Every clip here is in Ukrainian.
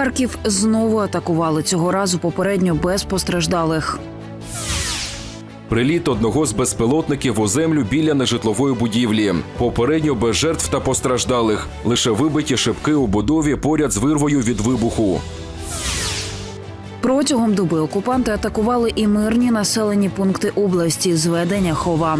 Харків знову атакували цього разу попередньо без постраждалих. Приліт одного з безпілотників у землю біля нежитлової будівлі. Попередньо без жертв та постраждалих. Лише вибиті шибки у будові поряд з вирвою від вибуху. Протягом доби окупанти атакували і мирні населені пункти області зведення Хова.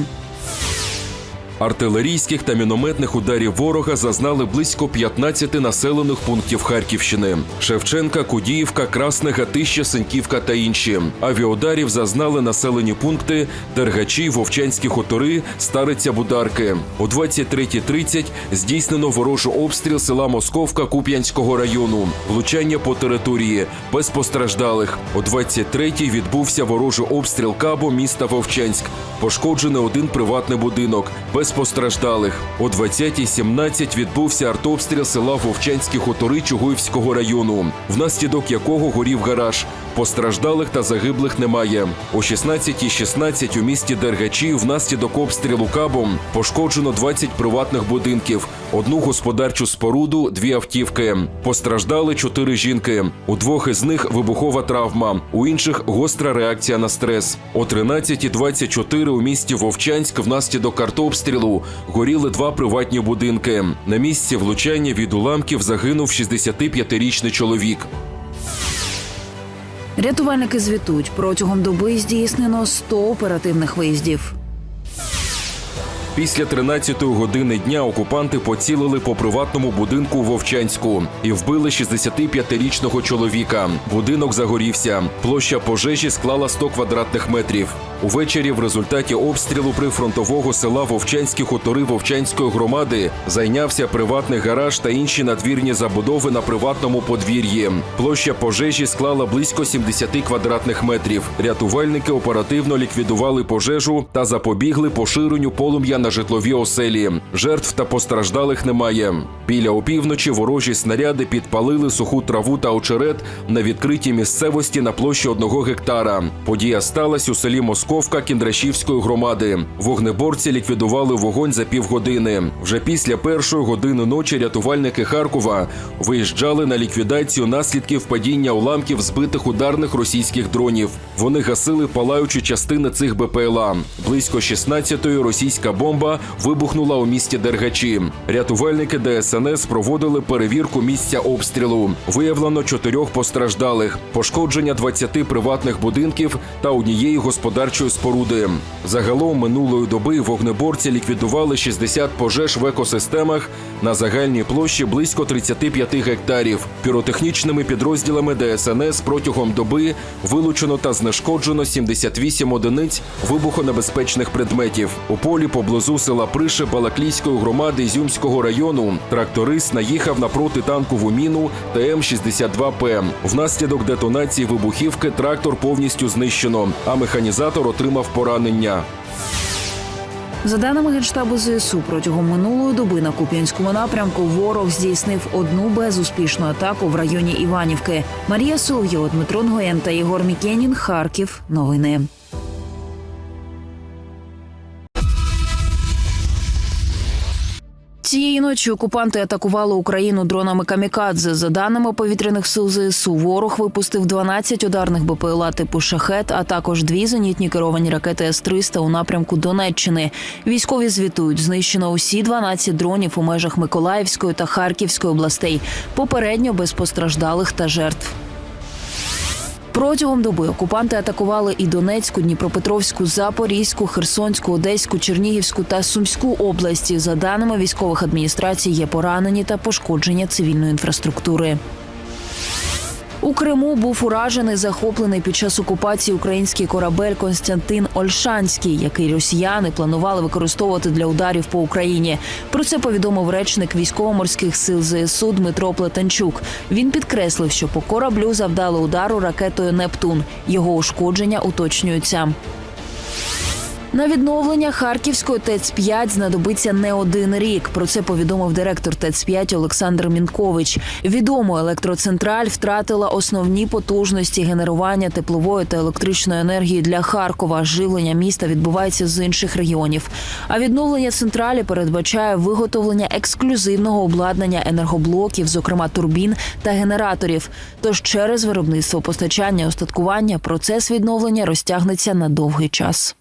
Артилерійських та мінометних ударів ворога зазнали близько 15 населених пунктів Харківщини: Шевченка, Кудіївка, Красне, Гатище, Сеньківка та інші. Авіаударів зазнали населені пункти Дергачі, Вовчанські хутори, Стариця Бударки. О 23.30 здійснено ворожий обстріл села Московка Куп'янського району. Влучання по території без постраждалих. О 23.00 відбувся ворожий обстріл Кабо міста Вовчанськ. Пошкоджений один приватний будинок без постраждалих. О 20.17 відбувся артобстріл села Вовчанські хутори Чугуївського району, внаслідок якого горів гараж. Постраждалих та загиблих немає. О 16.16 у місті Дергачі внаслідок обстрілу кабом пошкоджено 20 приватних будинків, одну господарчу споруду, дві автівки. Постраждали чотири жінки. У двох із них вибухова травма, у інших гостра реакція на стрес. О 13.24 у місті Вовчанськ внаслідок артобстрілу горіли два приватні будинки. На місці влучання від уламків загинув 65-річний чоловік. Рятувальники звітують, протягом доби здійснено 100 оперативних виїздів. Після 13-ї години дня окупанти поцілили по приватному будинку в Вовчанську і вбили 65-річного чоловіка. Будинок загорівся. Площа пожежі склала 100 квадратних метрів. Увечері в результаті обстрілу прифронтового села Вовчанські хутори Вовчанської громади зайнявся приватний гараж та інші надвірні забудови на приватному подвір'ї. Площа пожежі склала близько 70 квадратних метрів. Рятувальники оперативно ліквідували пожежу та запобігли поширенню полум'я на житлові оселі. Жертв та постраждалих немає. Біля опівночі ворожі снаряди підпалили суху траву та очерет на відкритій місцевості на площі одного гектара. Подія сталася у селі Московка Кіндрашівської громади. Вогнеборці ліквідували вогонь за півгодини. Вже після першої години ночі рятувальники Харкова виїжджали на ліквідацію наслідків падіння уламків збитих ударних російських дронів. Вони гасили палаючі частини цих БПЛА. Близько 16-ї російська бомба вибухнула у місті Дергачі. Рятувальники ДСНС проводили перевірку місця обстрілу. Виявлено чотирьох постраждалих, пошкодження 20 приватних будинків та однієї господарчої споруди. Загалом минулої доби вогнеборці ліквідували 60 пожеж в екосистемах на загальній площі близько 35 гектарів. Піротехнічними підрозділами ДСНС протягом доби вилучено та знешкоджено 78 одиниць вибухонебезпечних предметів. У полі поблизу села Прише Балаклійської громади Ізюмського району тракторист наїхав на протитанкову міну ТМ-62П. Внаслідок детонації вибухівки трактор повністю знищено, а механізатор отримав поранення. За даними генштабу ЗСУ, протягом минулої доби на Куп'янському напрямку ворог здійснив одну безуспішну атаку в районі Іванівки. Марія Солов'єва, Дмитро Нгоєн та Єгор Мікенін. Харків. Новини. Цієї ночі окупанти атакували Україну дронами камікадзе. За даними повітряних сил ЗСУ, ворог випустив 12 ударних БПЛА типу шахет, а також дві зенітні керовані ракети С-300 у напрямку Донеччини. Військові звітують, знищено усі 12 дронів у межах Миколаївської та Харківської областей. Попередньо без постраждалих та жертв. Протягом доби окупанти атакували і Донецьку, Дніпропетровську, Запорізьку, Херсонську, Одеську, Чернігівську та Сумську області. За даними військових адміністрацій, є поранені та пошкодження цивільної інфраструктури. У Криму був уражений захоплений під час окупації український корабель Константин Ольшанський, який росіяни планували використовувати для ударів по Україні. Про це повідомив речник військово-морських сил ЗСУ Дмитро Плетенчук. Він підкреслив, що по кораблю завдали удару ракетою Нептун. Його ушкодження уточнюються. На відновлення Харківської ТЕЦ-5 знадобиться не один рік. Про це повідомив директор ТЕЦ-5 Олександр Мінкович. Відомо, електроцентраль втратила основні потужності генерування теплової та електричної енергії для Харкова. Живлення міста відбувається з інших регіонів. А відновлення централі передбачає виготовлення ексклюзивного обладнання енергоблоків, зокрема турбін та генераторів. Тож через виробництво постачання остаткування процес відновлення розтягнеться на довгий час.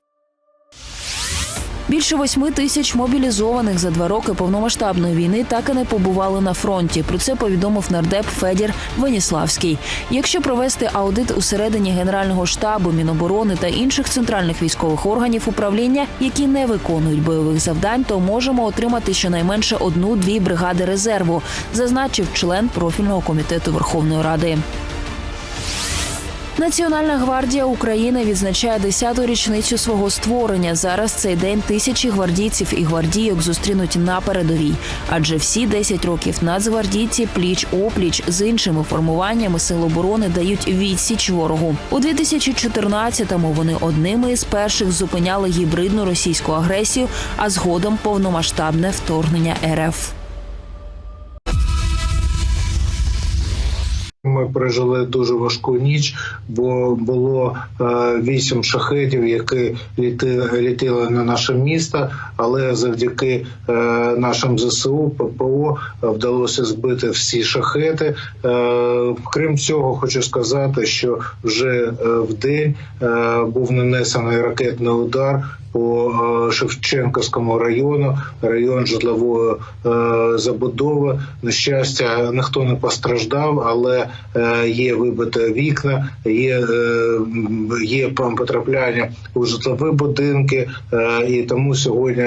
Більше восьми тисяч мобілізованих за два роки повномасштабної війни так і не побували на фронті. Про це повідомив нардеп Федір Веніславський. Якщо провести аудит усередині Генерального штабу, Міноборони та інших центральних військових органів управління, які не виконують бойових завдань, то можемо отримати щонайменше одну-дві бригади резерву, зазначив член профільного комітету Верховної Ради. Національна гвардія України відзначає 10-ту річницю свого створення. Зараз цей день тисячі гвардійців і гвардійок зустрінуть на передовій. Адже всі 10 років нацгвардійці пліч опліч з іншими формуваннями сил оборони дають відсіч ворогу. У 2014-му вони одними із перших зупиняли гібридну російську агресію, а згодом повномасштабне вторгнення РФ. Ми пережили дуже важку ніч, бо було е, вісім шахетів, які літи, літили на наше місто. Але завдяки е, нашим ЗСУ ППО вдалося збити всі шахети. Е, крім цього, хочу сказати, що вже в день був нанесений ракетний удар по е, Шевченківському району, район житлової е, забудови. На щастя, ніхто не постраждав, але е, є вибите вікна, є, є потрапляння у житлові будинки, і тому сьогодні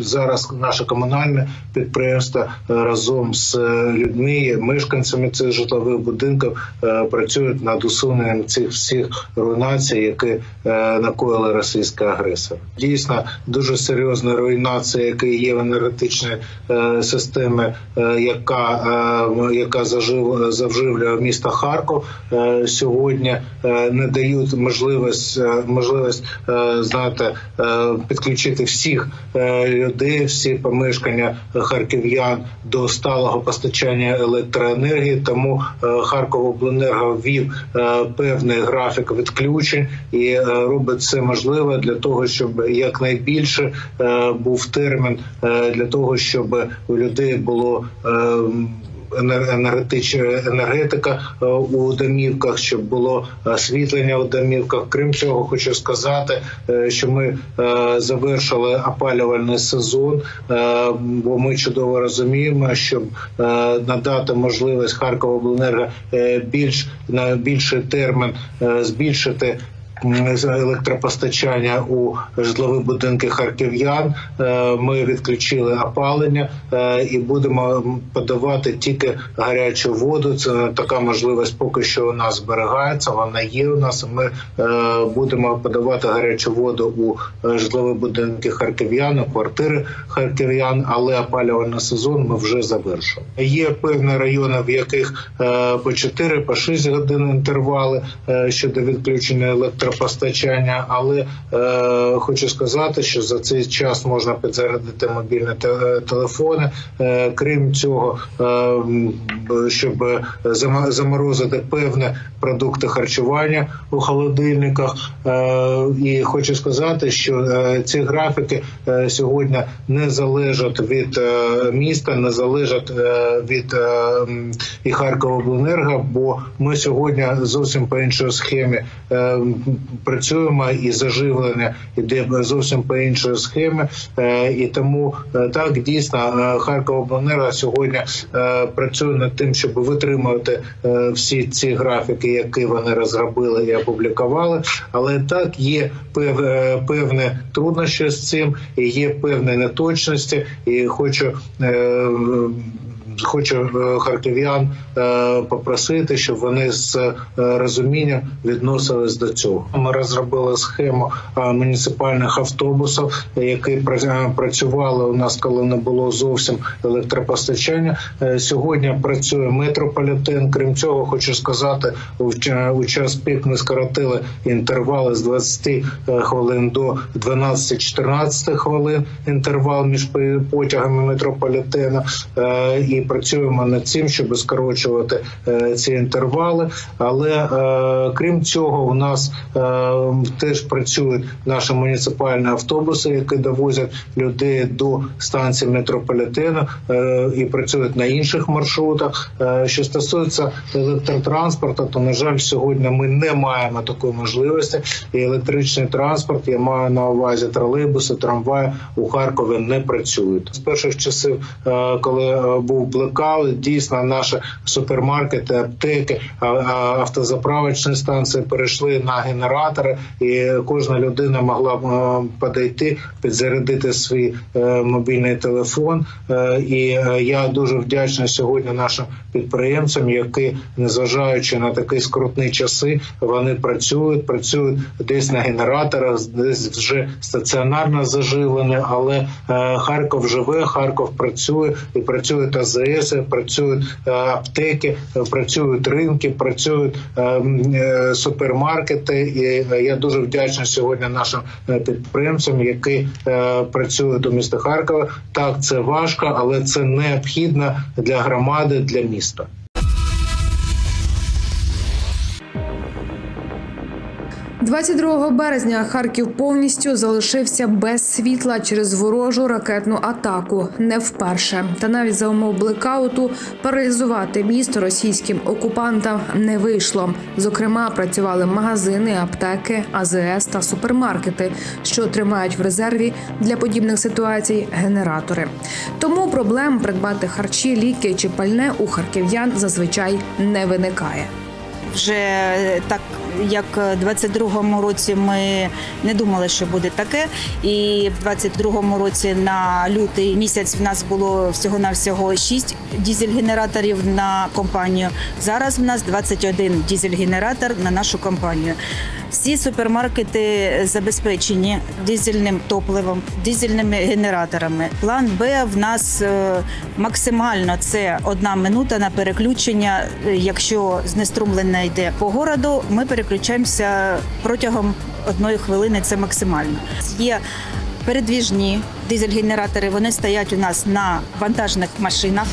зараз наше комунальне підприємство разом з людьми, мешканцями цих житлових будинків працюють над усуненням цих всіх руйнацій, які накоїли російська агресор. Дійсно, дуже серйозна руйнація, яка є в енергетичній е, системі, е, яка, е, яка зажив, завживлює місто Харків. Е, сьогодні не дають можливість, можливість е, знаєте, е, підключити всіх людей, всі помешкання харків'ян до сталого постачання електроенергії. Тому е, Харковобленерго ввів певний графік відключень і робить це можливе для того, щоб якнайбільше е, був термін е, для того, щоб у людей було. е, енергетична енергетика у домівках, щоб було освітлення у домівках. Крім цього, хочу сказати, що ми завершили опалювальний сезон, бо ми чудово розуміємо, щоб надати можливість Харковобленерго більш на більший термін збільшити електропостачання у житлові будинки харків'ян. Е, Ми відключили опалення е, і будемо подавати тільки гарячу воду. Це така можливість поки що у нас зберігається. Вона є у нас. Ми е, будемо подавати гарячу воду у житлові будинки харків'ян, у квартири харків'ян, але опалювальний сезон ми вже завершили. Є певні райони, в яких по 4 по 6 годин інтервали щодо відключення електропостачання. Але е, хочу сказати, що за цей час можна підзарядити мобільні те- телефони. Е, крім цього, е, щоб зама- заморозити певні продукти харчування у холодильниках. Е, і хочу сказати, що е, ці графіки е, сьогодні не залежать від е, міста, не залежать е, від е, і Харковобленерго, бо ми сьогодні зовсім по іншій схемі е, працюємо і заживлення іде зовсім по іншій схемі. Е, І тому е, так дійсно е, Харковобленерго сьогодні працює над тим, щоб витримувати всі ці графіки, які вони розробили і опублікували. Але так є пев, е, певні труднощі з цим, і є певні неточності. І хочу Хочу е, харків'ян е, попросити, щоб вони з е, розумінням відносились до цього. Ми розробили схему муніципальних автобусів, які пра- працювали у нас, коли не було зовсім електропостачання. Сьогодні працює метрополітен. Крім цього, хочу сказати, у час пік ми скоротили інтервали з 20 хвилин до 12-14 хвилин. Інтервал між потягами метрополітена і працюємо над цим, щоб скорочувати е, ці інтервали. Але е, крім цього, у нас е, теж працюють наші муніципальні автобуси, які довозять людей до станції метрополітену і працюють на інших маршрутах. Що стосується електротранспорту, то на жаль, сьогодні ми не маємо такої можливості. І електричний транспорт, я маю на увазі тролейбуси, трамваї у Харкові не працюють. З перших часів, коли був блекаут, дійсно наші супермаркети, аптеки, автозаправочні станції перейшли на генератори, і кожна людина могла е, подійти, підзарядити свій е, мобільний телефон. Е, І я дуже вдячний сьогодні нашим підприємцям, які, незважаючи на такі скрутні часи, вони працюють, працюють десь на генераторах, десь вже стаціонарно заживлені, але Харків живе, Харків працює і працює працюють АЗС, працюють е, аптеки, працюють ринки, працюють е, е, супермаркети. І я дуже вдячний сьогодні нашим підприємцям, які працюють у місті Харкова. Так, це важко, але це необхідно для громади, для міста. – 22 березня Харків повністю залишився без світла через ворожу ракетну атаку. Не вперше. Та навіть за умов блекауту паралізувати місто російським окупантам не вийшло. Зокрема, працювали магазини, аптеки, АЗС та супермаркети, що тримають в резерві для подібних ситуацій генератори. Тому проблем придбати харчі, ліки чи пальне у харків'ян зазвичай не виникає. Вже так як в 22-му році ми не думали, що буде таке. І в 22-му році на лютий місяць в нас було всього навсього 6 дізель-генераторів на компанію. Зараз в нас 21 дізель-генератор на нашу компанію. Всі супермаркети забезпечені дизельним топливом, дизельними генераторами. План Б в нас е, максимально це одна минута на переключення. Якщо знеструмлення йде по городу, ми переключаємося протягом одної хвилини. Це максимально. Є передвіжні дизель-генератори. Вони стоять у нас на вантажних машинах.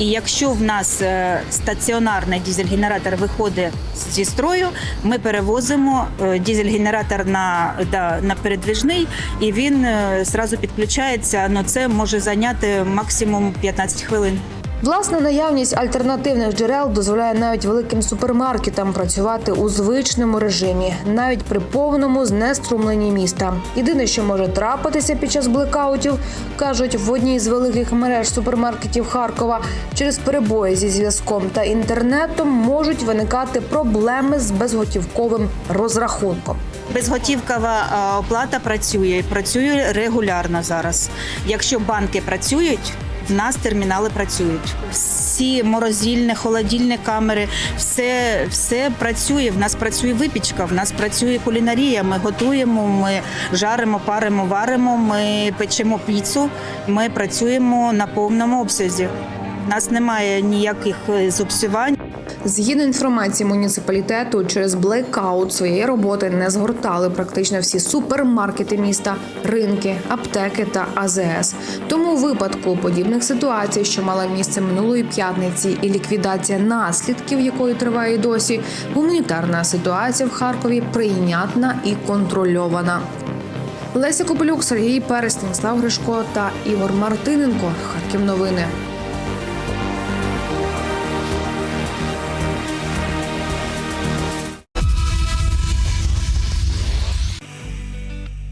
І якщо в нас е, стаціонарний дізель-генератор виходить зі строю, ми перевозимо е, дизель-генератор на, да, на передвіжний, і він е, зразу підключається. Ну це може зайняти максимум 15 хвилин. Власна наявність альтернативних джерел дозволяє навіть великим супермаркетам працювати у звичному режимі, навіть при повному знеструмленні міста. Єдине, що може трапитися під час блекаутів, кажуть в одній з великих мереж супермаркетів Харкова, через перебої зі зв'язком та інтернетом можуть виникати проблеми з безготівковим розрахунком. Безготівкова е, оплата працює, працює регулярно зараз. Якщо банки працюють. В нас термінали працюють. Всі морозильні, холодильні камери, все, все працює. В нас працює випічка, в нас працює кулінарія. Ми готуємо, ми жаримо, паримо, варимо, ми печемо піцу. Ми працюємо на повному обсязі. У нас немає ніяких е, зубсювань. Згідно інформації муніципалітету, через блекаут своєї роботи не згортали практично всі супермаркети міста, ринки, аптеки та АЗС. Тому у випадку подібних ситуацій, що мала місце минулої п'ятниці, і ліквідація наслідків, якої триває досі, гуманітарна ситуація в Харкові прийнятна і контрольована. Леся Копелюк, Сергій Перес, Станіслав Гришко та Ігор Мартиненко. Харків новини.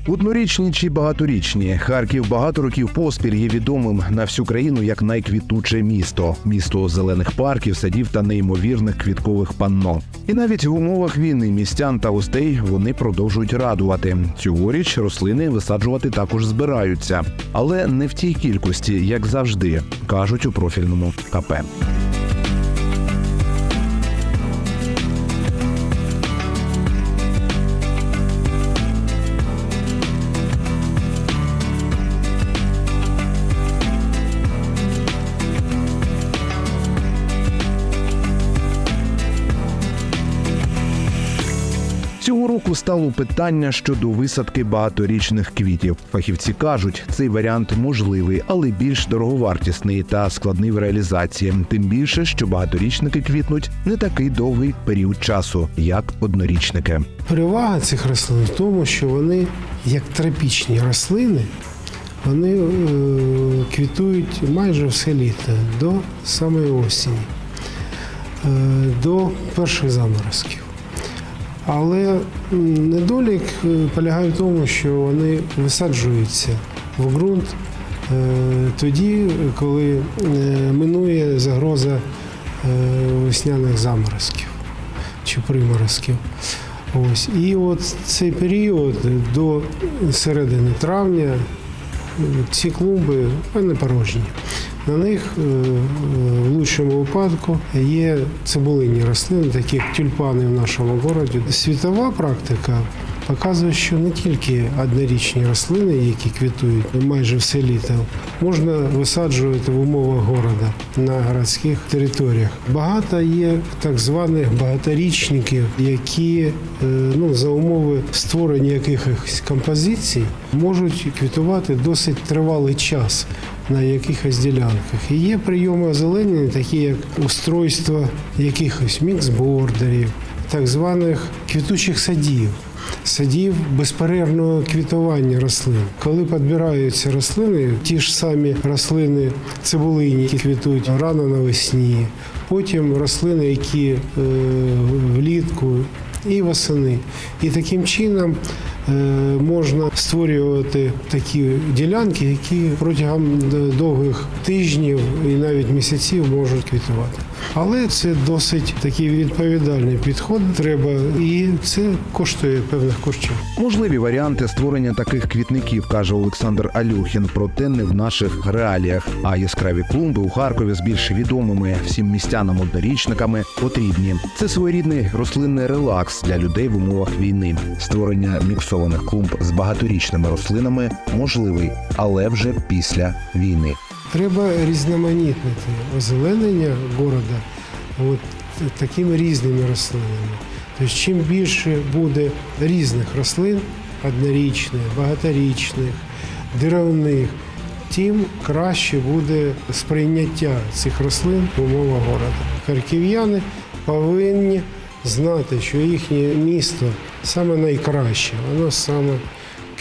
Однорічні чи багаторічні Харків багато років поспіль є відомим на всю країну як найквітуче місто, місто зелених парків, садів та неймовірних квіткових панно. І навіть в умовах війни містян та гостей вони продовжують радувати. Цьогоріч рослини висаджувати також збираються, але не в тій кількості, як завжди, кажуть у профільному КП. Року стало питання щодо висадки багаторічних квітів. Фахівці кажуть, цей варіант можливий, але більш дороговартісний та складний в реалізації. Тим більше, що багаторічники квітнуть не такий довгий період часу, як однорічники. Перевага цих рослин в тому, що вони, як тропічні рослини, вони е, квітують майже все літо до самої осені, е, до перших заморозків. Але недолік е, полягає в тому, що вони висаджуються в ґрунт е, тоді, коли е, минує загроза весняних заморозків чи приморозків. Ось. І от цей період до середини травня ці клумби вони порожні. На них е, в лучшому випадку є цибулинні рослини, такі як тюльпани в нашому городі. Світова практика показує, що не тільки однорічні рослини, які квітують майже все літо, можна висаджувати в умовах города на городських територіях. Багато є так званих багаторічників, які е, ну, за умови створення якихось композицій можуть квітувати досить тривалий час на якихось ділянках. І є прийоми озеленення, такі як устройство якихось міксбордерів, так званих квітучих садів. Садів безперервного квітування рослин. Коли підбираються рослини, ті ж самі рослини цибулині, які квітують рано навесні, потім рослини, які е, влітку і восени. І таким чином можна створювати такі ділянки, які протягом довгих тижнів і навіть місяців можуть квітувати. Але це досить такий відповідальний підход. Треба, і це коштує певних коштів. Можливі варіанти створення таких квітників, каже Олександр Алюхін, проте не в наших реаліях. А яскраві клумби у Харкові з більш відомими всім містянам однорічниками потрібні. Це своєрідний рослинний релакс для людей в умовах війни. Створення міксованих клумб з багаторічними рослинами можливий, але вже після війни. Треба різноманітнити озеленення города от такими різними рослинами. Тобто, чим більше буде різних рослин, однорічних, багаторічних, деревних, тим краще буде сприйняття цих рослин в умовах города. Харків'яни повинні знати, що їхнє місто саме найкраще, воно саме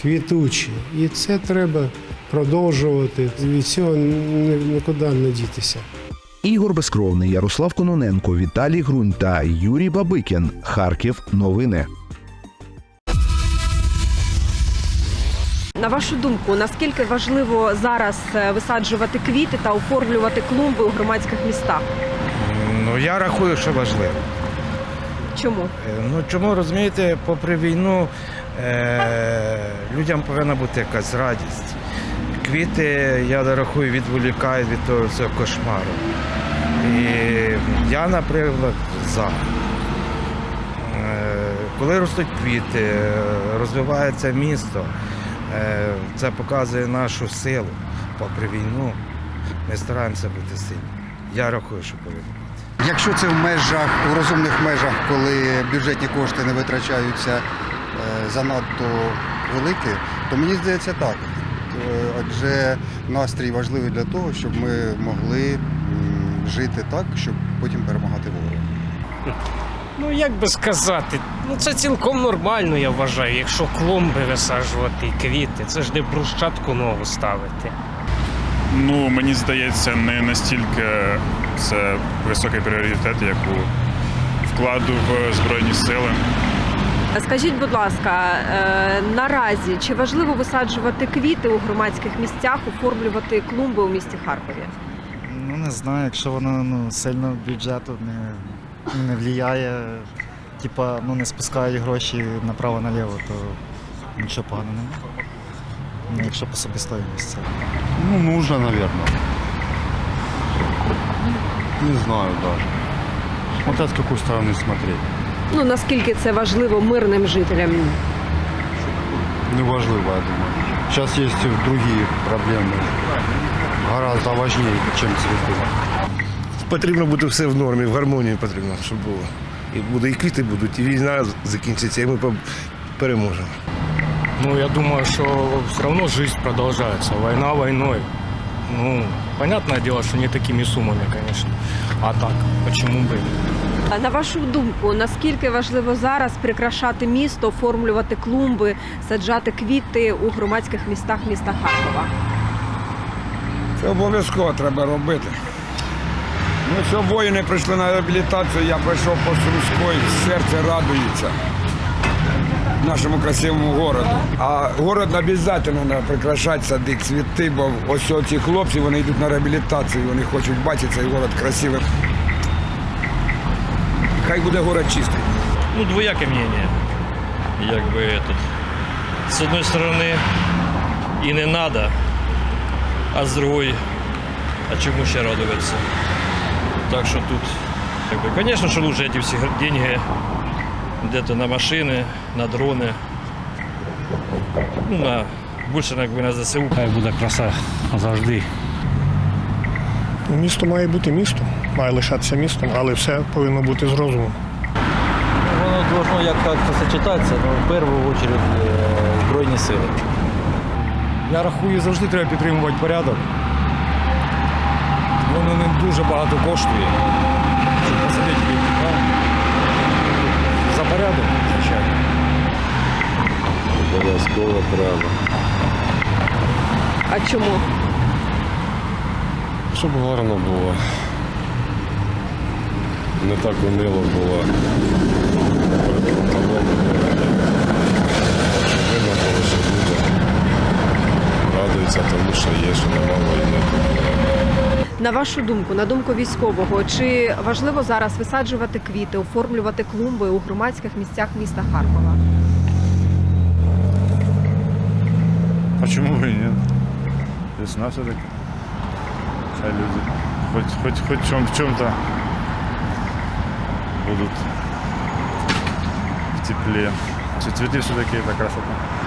квітуче. І це треба продовжувати. Від цього ні- нікуди не дітися. Ігор Безкровний, Ярослав Кононенко, Віталій Грунь та Юрій Бабикін. Харків. Новини. На вашу думку, наскільки важливо зараз е, висаджувати квіти та оформлювати клумби у громадських містах? Ну я рахую, що важливо. Чому? Е, Ну чому розумієте, попри війну е, людям повинна бути якась радість. Квіти, я рахую, відволікають від того цього кошмару. І я, наприклад, за. Е, Коли ростуть квіти, розвивається місто, е, це показує нашу силу. Попри війну, ми стараємося бути сильні. Я рахую, що повинно. Якщо це в межах, у розумних межах, коли бюджетні кошти не витрачаються е, занадто великі, то мені здається так. Е, Адже настрій важливий для того, щоб ми могли жити так, щоб потім перемагати ворога. Ну як би сказати, ну це цілком нормально, я вважаю, якщо клумби висаджувати і квіти, це ж не брусчатку нову ставити. Ну, мені здається, не настільки це високий пріоритет, як у вкладу в Збройні сили. Скажіть, будь ласка, е, наразі чи важливо висаджувати квіти у громадських місцях, оформлювати клумби у місті Харкові? Ну не знаю, якщо воно ну, сильно бюджету не, не впливає, типа ну, не спускають гроші направо-наліво, то нічого поганого немає. Ну, якщо по собі стоїмость. це. Ну, нужно, наверное Не знаю даже. Смотря с какой стороны смотреть. Ну наскільки це важливо мирним жителям? Неважливо, я думаю. Сейчас есть другие проблемы, гораздо важнее, чем цветы. Потрібно бути все в нормі, в гармонії потрібно, щоб було. І буде, і квіти будуть, і війна закінчиться, і ми по- переможемо. Ну, я думаю, что все равно жизнь продолжается. Война войной. Ну, понятное дело, что не такими суммами, конечно. А так, почему бы? А На вашу думку, наскільки важливо зараз прикрашати місто, оформлювати клумби, саджати квіти у громадських містах міста Харкова? Це обов'язково треба робити. Ну, що воїни прийшли на реабілітацію, я пройшов по Сумської, серце радується нашому красивому городу. А город обов'язково треба прикрашати, садити цвіти, бо ось ці хлопці вони йдуть на реабілітацію, вони хочуть бачити цей город красивим. Хай буде город чистий. Ну, двояке мнение. Якби этот. С одной стороны, и не надо, а с другой, а чему ще радоваться? Так что тут, как бы, конечно, что лучше эти все деньги где-то на машины, на дроны, ну, на, больше как бы на ЗСУ. Хай буде краса завжди. Місто має бути містом, має лишатися містом, але все повинно бути з розумом. Воно должно як як-то сочетатися, але в першу чергу Збройні сили. Я рахую, завжди треба підтримувати порядок. Воно не дуже багато коштує. Порядок, звичайно. Обов'язково треба. А чому? Щоб гарно було. Не так унило було. Видно було, що люди радуються тому, що є, що нема війни. На вашу думку, на думку військового, чи важливо зараз висаджувати квіти, оформлювати клумби у громадських місцях міста Харкова? А чому б і ні? Весна все-таки. Хай люди хоть, хоть, хоть в, чем, в чем-то будут в тепле. Цветы все-таки это красота.